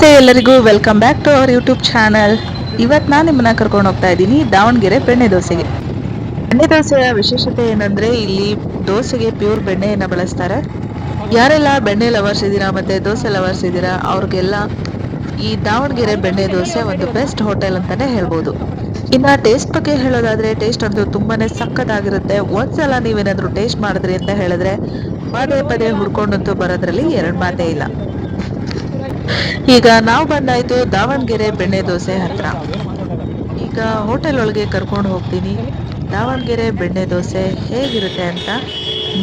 ನಮಸ್ತೆ ಎಲ್ಲರಿಗೂ welcome back to our YouTube channel ಇವತ್ತು ನಾನು ನಿಮ್ಮನ್ನ ಕರ್ಕೊಂಡು ಹೋಗ್ತಾ ಇದ್ದೀನಿ, ದಾವಣಗೆರೆ ಬೆಣ್ಣೆ ದೋಸೆಗೆ. ಬೆಣ್ಣೆ ದೋಸೆಯ ವಿಶೇಷತೆ ಏನಂದ್ರೆ, ಇಲ್ಲಿ ದೋಸೆಗೆ ಪ್ಯೂರ್ ಬೆಣ್ಣೆಯನ್ನು ಬಳಸ್ತಾರೆ. ಯಾರೆಲ್ಲ ಬೆಣ್ಣೆ ಲವರ್ಸ್ ಇದ್ದೀರಾ ಮತ್ತೆ ದೋಸೆ ಲವರ್ಸ್ ಇದ್ದೀರಾ ಅವ್ರಿಗೆಲ್ಲ ಈ ದಾವಣಗೆರೆ ಬೆಣ್ಣೆ ದೋಸೆ ಒಂದು ಬೆಸ್ಟ್ ಹೋಟೆಲ್ ಅಂತಾನೆ ಹೇಳ್ಬೋದು. ಇನ್ನು ಟೇಸ್ಟ್ ಬಗ್ಗೆ ಹೇಳೋದಾದ್ರೆ ಟೇಸ್ಟ್ ಅಂತೂ ತುಂಬಾನೇ ಸಕ್ಕತ್ತಾಗಿರುತ್ತೆ. ಒಂದ್ಸಲ ನೀವೇನಾದರೂ ಟೇಸ್ಟ್ ಮಾಡಿದ್ರಿ ಅಂತ ಹೇಳಿದ್ರೆ, ಪದೇ ಪದೇ ಹುಡ್ಕೊಂಡಂತೂ ಬರೋದ್ರಲ್ಲಿ ಎರಡು ಮಾತೇ ಇಲ್ಲ. ಈಗ ನಾವು ಬಂದಾಯ್ತು ದಾವಣಗೆರೆ ಬೆಣ್ಣೆ ದೋಸೆ ಹತ್ರ. ಈಗ ಹೋಟೆಲ್ ಒಳಗೆ ಕರ್ಕೊಂಡು ಹೋಗ್ತೀನಿ. ದಾವಣಗೆರೆ ಬೆಣ್ಣೆ ದೋಸೆ ಹೇಗಿರುತ್ತೆ ಅಂತ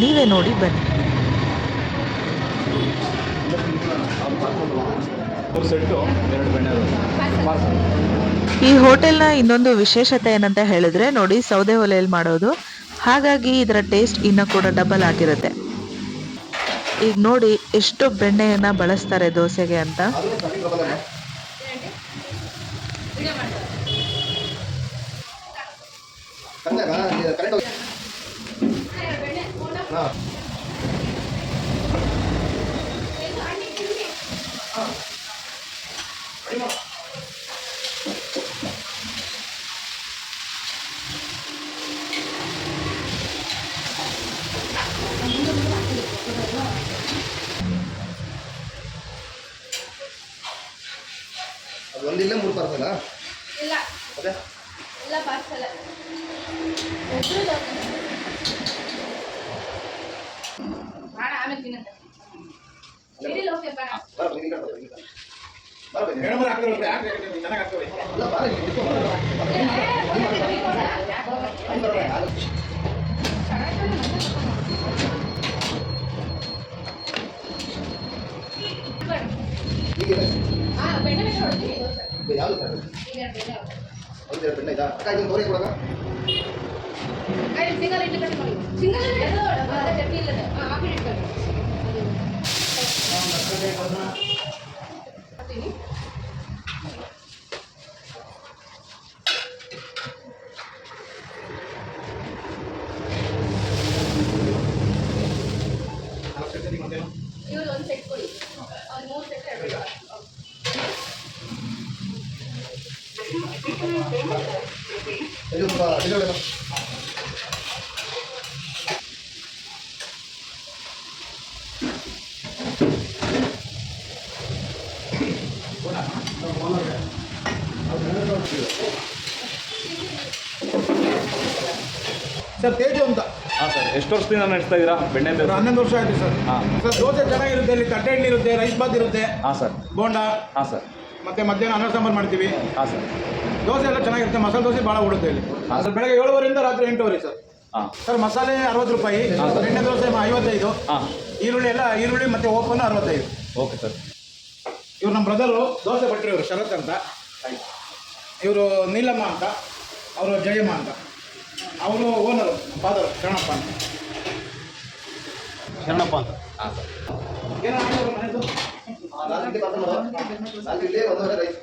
ನೀವೇ ನೋಡಿ ಬನ್ನಿ. ಈ ಹೋಟೆಲ್ನ ಇನ್ನೊಂದು ವಿಶೇಷತೆ ಏನಂತ ಹೇಳಿದ್ರೆ ನೋಡಿ ಸೌದೆ ಒಲೆಯಲ್ಲಿ ಮಾಡೋದು. ಹಾಗಾಗಿ ಇದರ ಟೇಸ್ಟ್ ಇನ್ನೂ ಕೂಡ ಡಬಲ್ ಆಗಿರುತ್ತೆ. ಈಗ ನೋಡಿ ಎಷ್ಟು ಬೆಣ್ಣೆಯನ್ನ ಬಳಸ್ತಾರೆ ದೋಸೆಗೆ ಅಂತ. ಒಂದಿಲ್ಲ ಮೂರು ಪಾರ್ಸಲ ಇಲ್ಲ ಅದೇ ಎಲ್ಲ ಪಾರ್ಸಲ್ ಬೇಡ ಆಮೇಲೆ ತಿನ್ನಂತೆ ಇಡಿಲ್ಲ ಓಕೆ ಬೇಡ ಬರ ಬನ್ನಿ, ಈ ಕಡೆ ಬರ, ಈ ಕಡೆ. ಬರ ಬನ್ನಿ. ಅಲ್ಲ, ಬರ ಇಲ್ಲಿ, ನಿಂತ್ಕೊ, ಬರ, ಬರ. ಅಲ್ಲಿ ಬರ, ಬರ, ಅಲ್ಲಿ. ಹೀಗಿದೆ. ಹಾ ಬೆಣ್ಣೆ ಬೆಣ್ಣೆ ಹೊಡ್ತೀನಿ ದೋಸೆ ಇದು ಯಾವ್ದು ಸರ್? ಈಗ ಎರಡು ಬೆಣ್ಣೆ ಹೊಡ್ತೀನಿ. ಒಂದು ಎರಡು ಬೆಣ್ಣೆ ಇದಾ? ಅಕ್ಕ, ಇದೊಂದು ತೋರಿ ಕೊಡಕ್ಕ? ಐದು ಸಿಂಗಲ್ ಇಡ್ಲಿ ಕಟ್ ಮಾಡಿ ಸಿಂಗಲ್ ಇಡ್ಲಿ ಅದೇ ಚಟ್ನಿ ಇಲ್ಲದೆ ಹಾಂ ಹಾಕಿ ಇಟ್ಕೊಳ್ಳಿ ಹಾಕ್ತೀನಿ. ಇವ್ರು ಒಂದು ಸೆಟ್ ಕೊಡಿ ಅವ್ರು ಮೂರು ಸೆಟ್ ಎರಡು ಇದು ಒಂದು ಇದು ಹೇಳು. ಸರ್ ತೇಜು ಅಂತ. ಹಾಂ ಸರ್. ಎಷ್ಟು ವರ್ಷದಿಂದ ನಡೆಸ್ತಾ ಇದ್ದೀರಾ? ಬೆಣ್ಣೆ ಸರ್ ಹನ್ನೊಂದು ವರ್ಷ ಆಯ್ತು ಸರ್. ಹಾಂ. ಸರ್ ದೋಸೆ ಚೆನ್ನಾಗಿರುತ್ತೆ ಇಲ್ಲಿ ತಟ್ಟೆ ಇಡ್ಲಿ ಇರುತ್ತೆ ರೈಸ್ ಬಾತ್ ಇರುತ್ತೆ. ಹಾಂ ಸರ್. ಬೋಂಡಾ. ಹಾಂ ಸರ್. ಮತ್ತೆ ಮಧ್ಯಾಹ್ನ ಅನ್ನ ಸಾಂಬಾರು ಮಾಡ್ತೀವಿ. ಹಾಂ ಸರ್. ದೋಸೆ ಎಲ್ಲ ಚೆನ್ನಾಗಿರುತ್ತೆ. ಮಸಾಲೆ ದೋಸೆ ಭಾಳ ಉಡುತ್ತೆ ಇಲ್ಲಿ. ಸರ್ ಬೆಳಗ್ಗೆ ಏಳುವರೆಯಿಂದ ರಾತ್ರಿ ಎಂಟುವರೆ ಸರ್. ಹಾಂ. ಸರ್ ಮಸಾಲೆ ಅರವತ್ತು ರೂಪಾಯಿ ಎಣ್ಣೆ ದೋಸೆ ಐವತ್ತೈದು ಹಾಂ. ಈರುಳ್ಳಿ ಎಲ್ಲ ಈರುಳ್ಳಿ ಮತ್ತೆ ಓಪನ್ ಅರವತ್ತೈದು. Okay sir. ಇವ್ರು ನಮ್ಮ ಬ್ರದರು ದೋಸೆ ಭಟ್ರು ಇವರು ಶರತ್ ಅಂತ. ಇವರು ನೀಲಮ್ಮ ಅಂತ ಅವರು ಜಯಮ್ಮ ಅಂತ. ಅವರು ಓನರು ಫಾದರ್ ಶರಣಪ್ಪ ಅಂತ. ಶರಣಪ್ಪ ಅಂತ. ಹಾಂ ಸರ್ ಏನಾದರೂ ಮನೆದು? ನಾಲ್ಕು ಅಲ್ಲಿ ಒಂದೂವರೆ ರೈಸ್.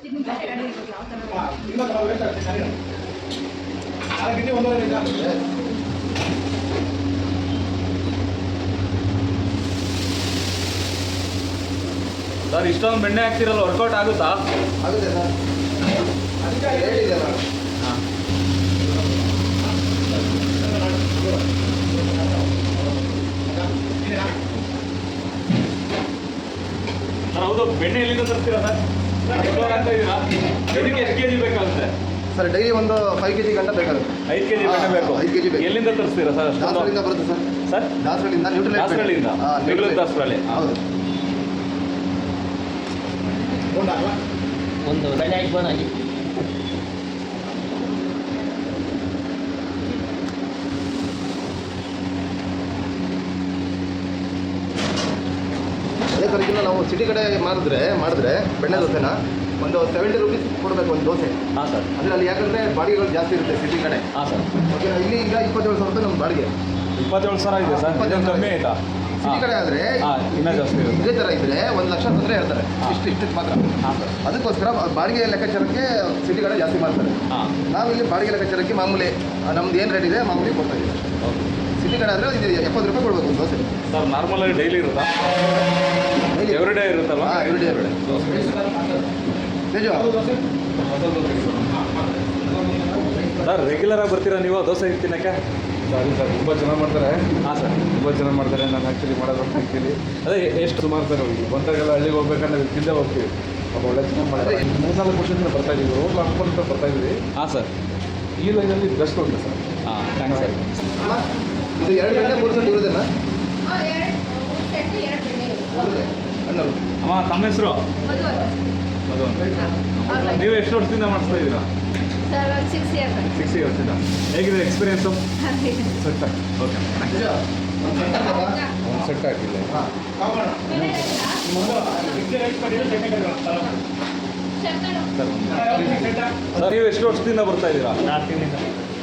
ನಾಲ್ಕು ಒಂದೂವರೆ ರೈಸಾ? ಸರ್ ಇಷ್ಟೊಂದು ಬೆಣ್ಣೆ ಹಾಕ್ತಿರಲ್ಲ ವರ್ಕೌಟ್ ಆಗುತ್ತಾ ಆಗುತ್ತೆ ಸರ್ ರೇಟ್ ಇದೆ ಸರ್ ಹಾಂ ಸರ್ ಹೌದು ಬೆಣ್ಣೆ ಎಲ್ಲಿಂದ ತರ್ತೀರಾ ಸರ್? ಎಷ್ಟು ಕೆ ಜಿ ಬೇಕಾಗುತ್ತೆ? ಸರ್ ಡೈಲಿ ಒಂದು ಫೈವ್ ಕೆ ಜಿ ಗಂಟ ಬೇಕಾಗುತ್ತೆ. ಐದು ಕೆ ಜಿ ಬೆಣ್ಣೆ ಬೇಕು. ಐದು kg ಬೇಕು. ಎಲ್ಲಿಂದ ತರಿಸ್ತೀರಾ ಸರ್ ದಾಸರಳ್ಳಿಯಿಂದ ಬರುತ್ತೆ ಸರ್. ಸರ್? ದಾಸರಳ್ಳಿಯಿಂದ ನ್ಯೂಟ್ರಲ್ ದಾಸರಳ್ಳಿಯಿಂದ? ಬೆಂಗಳೂರು ದಾಸರಳ್ಳಿ. ಹೌದು. ಒಂದು ಬೆಣ್ಣೆ ಹಾಕಿ ಆಗಿ ಅದೇ ಸರ್ ಇದನ್ನ ನಾವು ಸಿಟಿ ಕಡೆ ಮಾಡಿದ್ರೆ ಮಾಡಿದ್ರೆ ಬೆಣ್ಣೆ ದೋಸೆನ ಒಂದು ಸೆವೆಂಟಿ ರುಪೀಸ್ ಕೊಡಬೇಕು ಒಂದು ದೋಸೆ. ಹಾಂ ಸರ್. ಅಂದರೆ ಅಲ್ಲಿ ಯಾಕಂದರೆ ಬಾಡಿಗೆಗಳು ಜಾಸ್ತಿ ಇರುತ್ತೆ ಸಿಟಿ ಕಡೆ. ಹಾಂ ಸರ್. ಓಕೆ ಇಲ್ಲಿ ಈಗ ಇಪ್ಪತ್ತೇಳು ಸಾವಿರ ರೂಪಾಯಿ ನಮ್ಮ ಬಾಡಿಗೆ. ಇಪ್ಪತ್ತೇಳು ಸಾವಿರ ಇದೆ ಸರ್. ಇಪ್ಪತ್ತೇಳು ಕಮ್ಮಿ ಆಯಿತಾ? ಸಿಟಿ ಕಡೆ ಆದರೆ ಇನ್ನೂ ಜಾಸ್ತಿ ಇರುತ್ತೆ. ಇದೇ ಥರ ಇದ್ದರೆ ಒಂದು ಲಕ್ಷ ತೊಂದರೆ ಹೇಳ್ತಾರೆ. ಇಷ್ಟು ಇಷ್ಟು ಮಾತ್ರ. ಹಾಂ ಸರ್. ಅದಕ್ಕೋಸ್ಕರ ಬಾಡಿಗೆ ಲೆಕ್ಕಾಚಾರಕ್ಕೆ ಸಿಟಿ ಕಡೆ ಜಾಸ್ತಿ ಮಾಡ್ತಾರೆ ಹಾಂ. ನಾವಿಲ್ಲಿ ಬಾಡಿಗೆ ಲೆಕ್ಕಾಚಾರಕ್ಕೆ ಮಾಮೂಲಿ ನಮ್ದು ಏನು ರೇಟ್ ಇದೆ ಮಾಮೂಲಿ ಕೊಡ್ತಾ ಇದ್ದೀವಿ. ಸಿಟಿ ಕಡೆ ಆದರೆ ಇದು ಎಪ್ಪತ್ತು ರೂಪಾಯಿ ಕೊಡ್ಬೇಕು ಒಂದು ದೋಸೆ ಸರ್ ನಾರ್ಮಲಾಗಿ ಡೈಲಿ ಇರುತ್ತಾ? ಎವ್ರಿಡೇ ಇರುತ್ತಲ್ಲ ಹಾಂ ಎವ್ರಿಡೇ ಎವ್ರಿಡೇ ನಿಜ ಸರ್ ರೆಗ್ಯುಲರ್ ಆಗಿ ಬರ್ತೀರಾ ನೀವು ದೋಸೆ ತಿನ್ನಕ್ಕೆ ಸರಿ ಸರ್ ತುಂಬ ಚೆನ್ನಾಗಿ ಮಾಡ್ತಾರೆ. ಹಾಂ ಸರ್. ತುಂಬ ಚೆನ್ನಾಗಿ ಮಾಡ್ತಾರೆ ನಾನು ಆ್ಯಕ್ಚುಲಿ ಮಾಡೋದು ಆ್ಯಕ್ಚುಲಿ ಅದೇ ಎಷ್ಟು? ಸುಮಾರು ಸರ್ ಹೋಗಿ ಬಂದಾಗೆಲ್ಲ ಹಳ್ಳಿಗೆ ಹೋಗ್ಬೇಕಂದ್ರೆ ಇಲ್ಲಿ ತಿಂದೇ ಹೋಗ್ತೀವಿ. ಅವಾಗ ಒಳ್ಳೆ ಚೆನ್ನಾಗಿ ಮಾಡ್ತಾರೆ. ಮೂರ್ನಾಲ್ಕು ವರ್ಷದಿಂದ ಬರ್ತಾ ಇದ್ದೀವಿ ರೋಡ್ ಹಾಕ್ಕೊಂಡು ಬರ್ತಾ ಇದ್ದೀವಿ ಹಾಂ ಸರ್. ಈ ಲೈನಲ್ಲಿ ಬೆಸ್ಟ್ ಉಂಟು ಸರ್. ಹಾಂ ಥ್ಯಾಂಕ್ಸ್ ಸರ್. ಇದು ಎರಡು ಗಂಟೆ ಮೂರು ಗಂಟೆ ಇರೋದೇನಾ ಹಾಂ ಎರಡು ಮೂರು ಸೆಟ್ ಎರಡು ಬೆಣ್ಣೆ ಇರುತ್ತೆ. ಅಣ್ಣರು ಅಮ್ಮ ತಮ್ಮ ಹೆಸರು? ನೀವು ಎಷ್ಟು ವರ್ಷದಿಂದ ಮಾಡಿಸ್ತಾ ಇದ್ದೀರಾ? ಸಿಕ್ಸ್ ಇಯರ್ಸ್ ಇಂದ. ಇಯರ್ಸಿಂದ ಹೇಗಿದೆ ಎಕ್ಸ್ಪೀರಿಯನ್ಸು ಸೆಟ್ ಓಕೆ ಸೆಟ್ ಆಗಿಲ್ಲ? ಸರ್ ನೀವು ಎಷ್ಟು ವರ್ಷದಿಂದ ಬರ್ತಾ ಇದ್ದೀರಾ?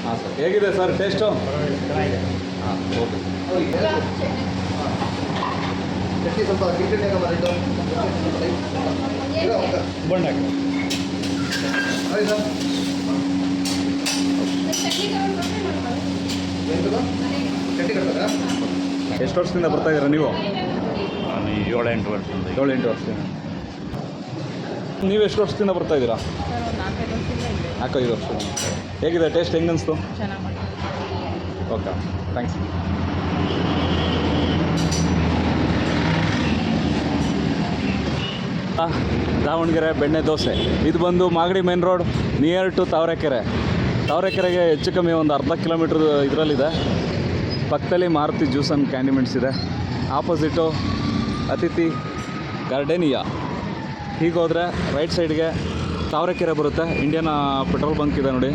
ಹಾಂ ಸರ್. ಹೇಗಿದೆ ಸರ್ ಟೇಸ್ಟು ಹಾಂ ಓಕೆ ಚಟ್ನಿ ಸ್ವಲ್ಪ ಮಾಡಿಟ್ಟು ಬಣ್ಣ ಚಟ್ನಿ ಎಷ್ಟು ವರ್ಷದಿಂದ ಬರ್ತಾ ಇದ್ದೀರಾ ನೀವು? ನಾನು ಏಳು ಎಂಟು ವರ್ಷದಿಂದ. ಏಳು ಎಂಟು ವರ್ಷದಿಂದ. ನೀವು ಎಷ್ಟು ವರ್ಷದಿಂದ ಬರ್ತಾ ಇದ್ದೀರಾ? ನಾಲ್ಕೈದು ವರ್ಷ ಹೇಗಿದೆ ಟೇಸ್ಟ್ ಹೆಂಗೆ ಅನಿಸ್ತು ಓಕೆ ಥ್ಯಾಂಕ್ಸ್ ದಾವಣಗೆರೆ ಬೆಣ್ಣೆ ದೋಸೆ. ಇದು ಬಂದು Magadi main road near to Tavarekere ತಾವರೆಕೆರೆಗೆ ಹೆಚ್ಚು ಕಮ್ಮಿ ಒಂದು ಅರ್ಧ ಕಿಲೋಮೀಟ್ರ್ ಇದರಲ್ಲಿದೆ. ಪಕ್ಕದಲ್ಲಿ ಮಾರುತಿ ಜ್ಯೂಸ್ ಆ್ಯಂಡ್ ಕ್ಯಾಂಡಿಮೆಂಟ್ಸ್ ಇದೆ. ಆಪೋಸಿಟು ಅತಿಥಿ ಗಾರ್ಡೇನಿಯಾ ಹೀಗೋದ್ರೆ ರೈಟ್ ಸೈಡ್ಗೆ ತಾವರೆಕೆರೆ ಬರುತ್ತೆ. ಇಂಡಿಯನ್ ಪೆಟ್ರೋಲ್ ಬಂಕ್ ಇದೆ ನೋಡಿ.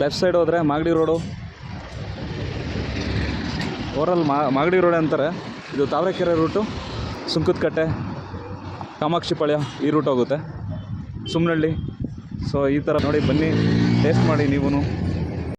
ಲೆಫ್ಟ್ ಸೈಡ್ ಹೋದರೆ Magadi road. Overall Magadi road ಅಂತಾರೆ. ಇದು ತಾವರೆಕೆರೆ ರೂಟು. ಸುಂಕದಕಟ್ಟೆ ಕಾಮಾಕ್ಷಿಪಾಳ್ಯ ಈ ರೂಟ್ ಹೋಗುತ್ತೆ. ಸುಮ್ಮನಹಳ್ಳಿ ಸೊ ಈ ಥರ ನೋಡಿ ಬನ್ನಿ, ಟೇಸ್ಟ್ ಮಾಡಿ ನೀವು